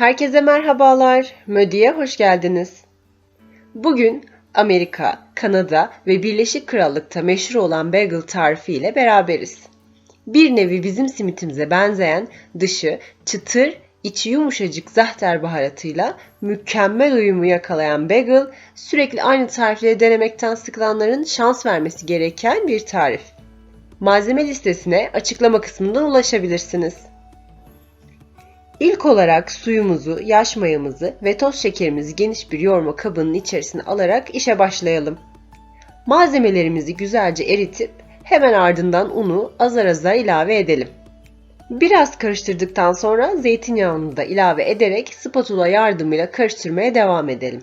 Herkese merhabalar. Mödi'ye hoş geldiniz. Bugün Amerika, Kanada ve Birleşik Krallık'ta meşhur olan bagel tarifi ile beraberiz. Bir nevi bizim simitimize benzeyen dışı çıtır, içi yumuşacık zahter baharatıyla mükemmel uyumu yakalayan bagel sürekli aynı tarifleri denemekten sıkılanların şans vermesi gereken bir tarif. Malzeme listesine açıklama kısmından ulaşabilirsiniz. İlk olarak suyumuzu, yaş mayamızı ve toz şekerimizi geniş bir yoğurma kabının içerisine alarak işe başlayalım. Malzemelerimizi güzelce eritip hemen ardından unu azar azar ilave edelim. Biraz karıştırdıktan sonra zeytinyağını da ilave ederek spatula yardımıyla karıştırmaya devam edelim.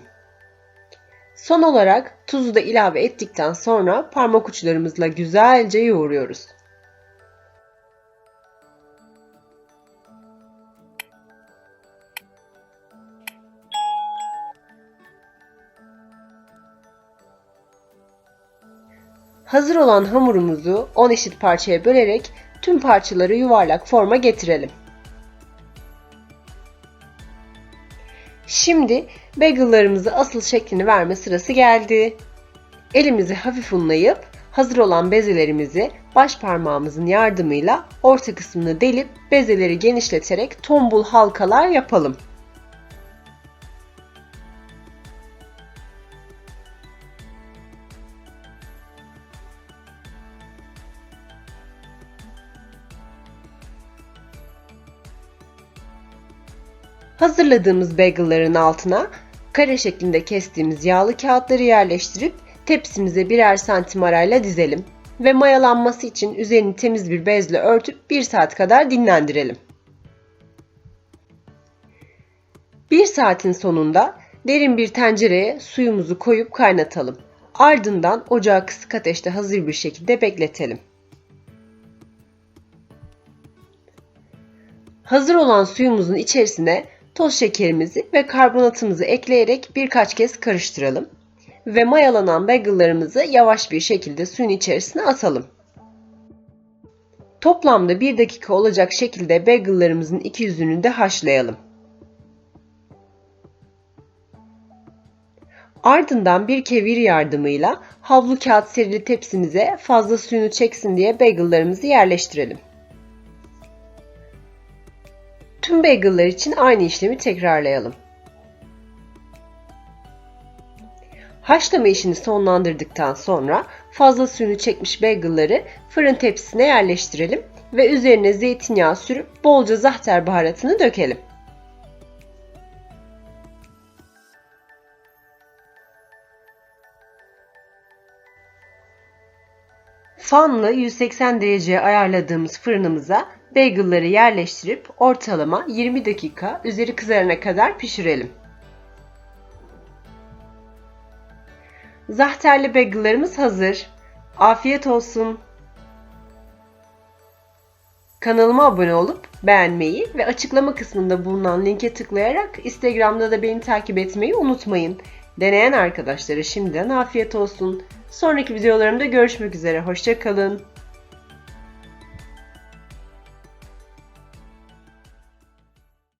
Son olarak tuzu da ilave ettikten sonra parmak uçlarımızla güzelce yoğuruyoruz. Hazır olan hamurumuzu 10 eşit parçaya bölerek tüm parçaları yuvarlak forma getirelim. Şimdi bagellarımızı asıl şeklini verme sırası geldi. Elimizi hafif unlayıp hazır olan bezelerimizi baş parmağımızın yardımıyla orta kısmını delip bezeleri genişleterek tombul halkalar yapalım. Hazırladığımız bagelların altına kare şeklinde kestiğimiz yağlı kağıtları yerleştirip tepsimize birer santim arayla dizelim ve mayalanması için üzerini temiz bir bezle örtüp 1 saat kadar dinlendirelim. 1 saatin sonunda derin bir tencereye suyumuzu koyup kaynatalım. Ardından ocağı kısık ateşte hazır bir şekilde bekletelim. Hazır olan suyumuzun içerisine toz şekerimizi ve karbonatımızı ekleyerek birkaç kez karıştıralım ve mayalanan bagellarımızı yavaş bir şekilde suyun içerisine atalım. Toplamda 1 dakika olacak şekilde bagellarımızın iki yüzünü de haşlayalım. Ardından bir kevir yardımıyla havlu kağıt serili tepsimize fazla suyunu çeksin diye bagellarımızı yerleştirelim. Tüm bagel'lar için aynı işlemi tekrarlayalım. Haşlama işini sonlandırdıktan sonra fazla suyunu çekmiş bagel'ları fırın tepsisine yerleştirelim ve üzerine zeytinyağı sürüp bolca zahter baharatını dökelim. Fanlı 180 dereceye ayarladığımız fırınımıza bagel'ları yerleştirip ortalama 20 dakika üzeri kızarana kadar pişirelim. Zahterli bagel'larımız hazır. Afiyet olsun. Kanalıma abone olup beğenmeyi ve açıklama kısmında bulunan linke tıklayarak Instagram'da da beni takip etmeyi unutmayın. Deneyen arkadaşlara şimdiden afiyet olsun. Sonraki videolarımda görüşmek üzere. Hoşçakalın.